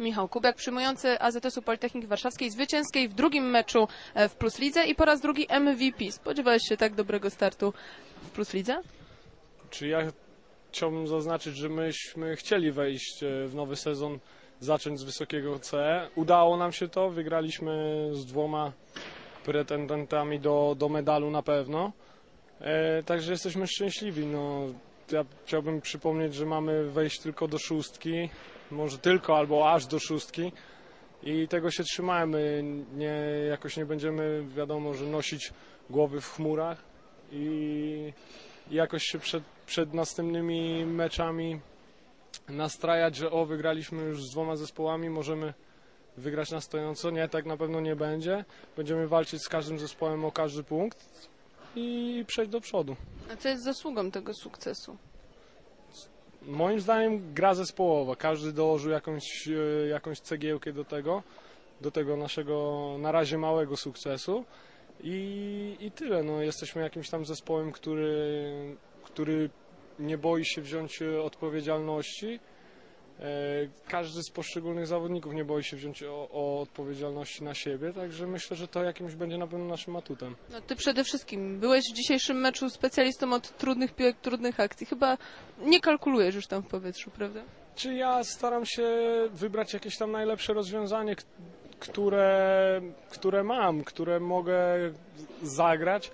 Michał Kubiak, przyjmujący AZS-u Politechniki Warszawskiej, zwycięskiej w drugim meczu e, w Plus Lidze i po raz drugi MVP. Spodziewałeś się tak dobrego startu w Plus Lidze? Czy ja chciałbym zaznaczyć, że myśmy chcieli wejść e, w nowy sezon, zacząć z wysokiego C. Udało nam się to, wygraliśmy z dwoma pretendentami do, do medalu na pewno. E, także jesteśmy szczęśliwi. No, ja chciałbym przypomnieć, że mamy wejść tylko do szóstki, może tylko albo aż do szóstki. I tego się trzymajmy. Nie, jakoś nie będziemy, wiadomo, że nosić głowy w chmurach i jakoś się przed, przed następnymi meczami nastrajać, że o, wygraliśmy już z dwoma zespołami, możemy wygrać na stojąco. Nie, tak na pewno nie będzie. Będziemy walczyć z każdym zespołem o każdy punkt i przejść do przodu. A co jest zasługą tego sukcesu? Moim zdaniem gra zespołowa. Każdy dołożył jakąś, e, jakąś cegiełkę do tego, do tego naszego na razie małego sukcesu. I, I tyle. No, jesteśmy jakimś tam zespołem, który, który nie boi się wziąć e, odpowiedzialności. E, Każdy z poszczególnych zawodników nie boi się wziąć o, o odpowiedzialności na siebie, także myślę, że to jakimś będzie na pewno naszym atutem. No, ty przede wszystkim byłeś w dzisiejszym meczu specjalistą od trudnych piłek, trudnych akcji. Chyba nie kalkulujesz już tam w powietrzu, prawda? Czy ja staram się wybrać jakieś tam najlepsze rozwiązanie, które, które mam, które mogę zagrać.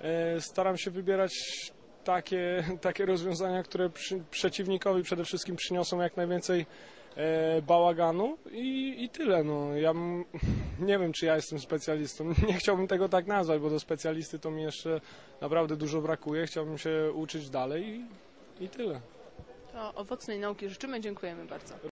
E, Staram się wybierać takie, takie rozwiązania, które przy, przeciwnikowi przede wszystkim przyniosą jak najwięcej e, bałaganu i, i tyle. No. Ja nie wiem, czy ja jestem specjalistą. Nie chciałbym tego tak nazwać, bo do specjalisty to mi jeszcze naprawdę dużo brakuje. Chciałbym się uczyć dalej i, i tyle. To owocnej nauki życzymy, dziękujemy bardzo.